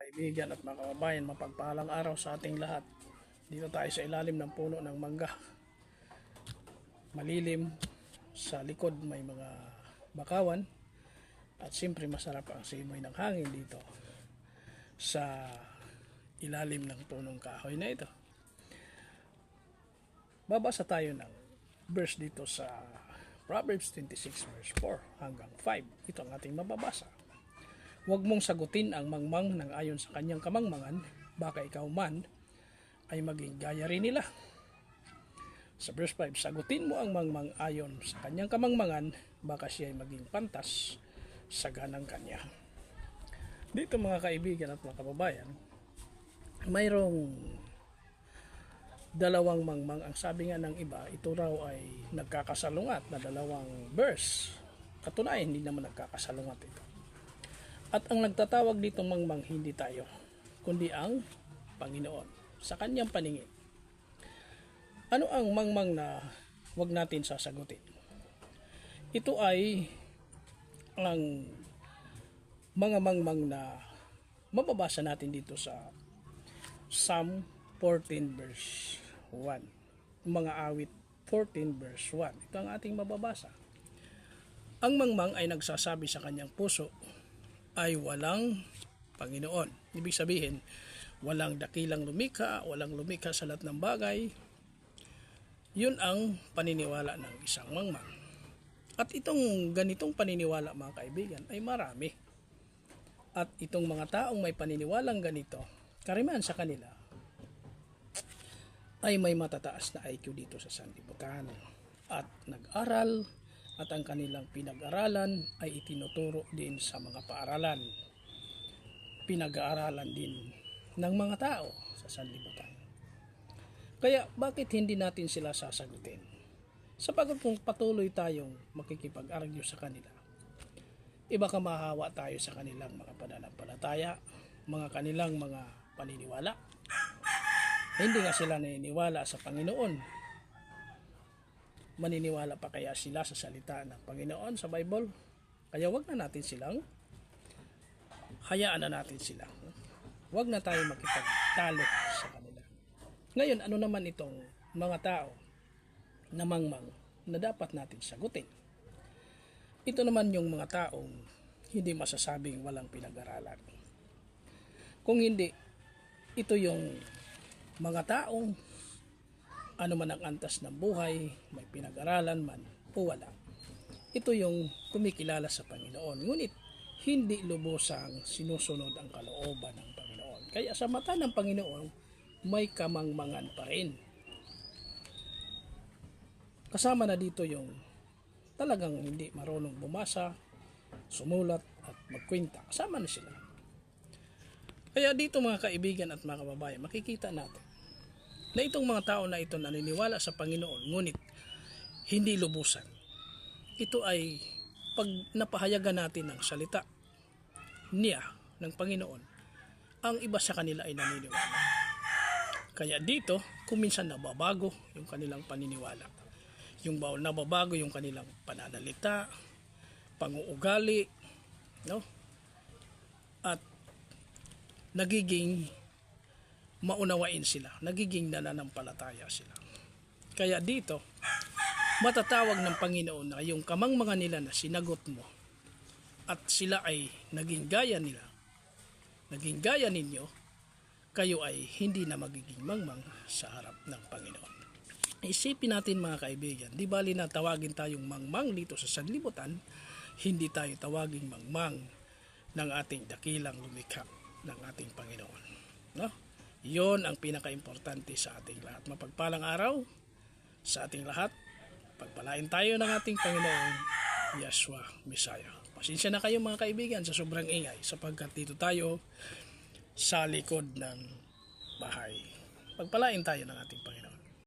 Kaibigan at mga kababayan, mapagpalang araw sa ating lahat. Dito tayo sa ilalim ng puno ng mangga. Malilim, sa likod may mga bakawan. At siyempre masarap ang simoy ng hangin dito sa ilalim ng punong kahoy na ito. Babasa tayo ng verse dito sa Proverbs 26 verse 4 hanggang 5. Ito ang ating mababasa. Huwag mong sagutin ang mangmang ng ayon sa kanyang kamangmangan, baka ikaw man ay maging gaya rin nila. Sa verse 5, sagutin mo ang mangmang ayon sa kanyang kamangmangan, baka siya ay maging pantas sa ganang kanya. Dito mga kaibigan at mga kababayan, mayroong dalawang mangmang. Ang sabi nga ng iba, ito raw ay nagkakasalungat na dalawang verse. Katunayan, hindi naman nagkakasalungat ito. At ang nagtatawag dito mangmang hindi tayo, kundi ang Panginoon sa kanyang paningin. Ano ang mangmang na wag natin sasagutin? Ito ay ang mga mangmang na mababasa natin dito sa Psalm 14 verse 1. Mga awit 14 verse 1. Ito ang ating mababasa. Ang mangmang ay nagsasabi sa kanyang puso ay walang Panginoon. Ibig sabihin, walang dakilang lumika, walang lumika sa lahat ng bagay. Yun ang paniniwala ng isang mangmang. At itong ganitong paniniwala mga kaibigan ay marami. At itong mga taong may paniniwalang ganito, kariman sa kanila, ay may matataas na IQ dito sa sanlibutan. At nag-aral at ang kanilang pinag-aralan ay itinuturo din sa mga paaralan. Pinag-aaralan din ng mga tao sa sanlibutan. Kaya bakit hindi natin sila sasagutin? Sapagat kung patuloy tayong makikipag-argue sa kanila, iba ka mahawa tayo sa kanilang mga pananampalataya, mga kanilang mga paniniwala. Hindi nga sila naniniwala sa Panginoon. Maniniwala pa kaya sila sa salita ng Panginoon sa Bible? Kaya wag na natin silang hayaan na natin sila. Wag na tayo makipagtalo sa kanila. Ngayon, ano naman itong mga tao na mangmang na dapat natin sagutin? Ito naman yung mga taong hindi masasabing walang pinag-aralan. Kung hindi, ito yung mga taong ano man ang antas ng buhay, may pinag-aralan man o wala. Ito yung kumikilala sa Panginoon. Ngunit hindi lubosang sinusunod ang kalooban ng Panginoon. Kaya sa mata ng Panginoon, may kamangmangan pa rin. Kasama na dito yung talagang hindi marunong bumasa, sumulat at magkwenta. Kasama na sila. Kaya dito mga kaibigan at mga kababayan, makikita natin na itong mga tao na ito naniniwala sa Panginoon, ngunit hindi lubusan. Ito ay pag napahayagan natin ng salita niya ng Panginoon, ang iba sa kanila ay naniniwala. Kaya dito, kuminsan nababago yung kanilang paniniwala. Yung bawal nababago yung kanilang pananalita, panguugali, no? At nagiging maunawain sila, nagiging nananampalataya sila. Kaya dito, matatawag ng Panginoon na yung kamangmangan nila na sinagot mo at sila ay naging gaya nila, naging gaya ninyo, kayo ay hindi na magiging mangmang sa harap ng Panginoon. Isipin natin mga kaibigan, di bali na tawagin tayong mangmang dito sa sanlibutan, hindi tayo tawaging mangmang ng ating dakilang lumikha ng ating Panginoon. No? Yon ang pinaka-importante sa ating lahat. Mapagpalang araw sa ating lahat. Pagpalain tayo ng ating Panginoon, Yeshua Messiah. Pasensya na kayo mga kaibigan sa sobrang ingay sapagkat dito tayo sa likod ng bahay. Pagpalain tayo ng ating Panginoon.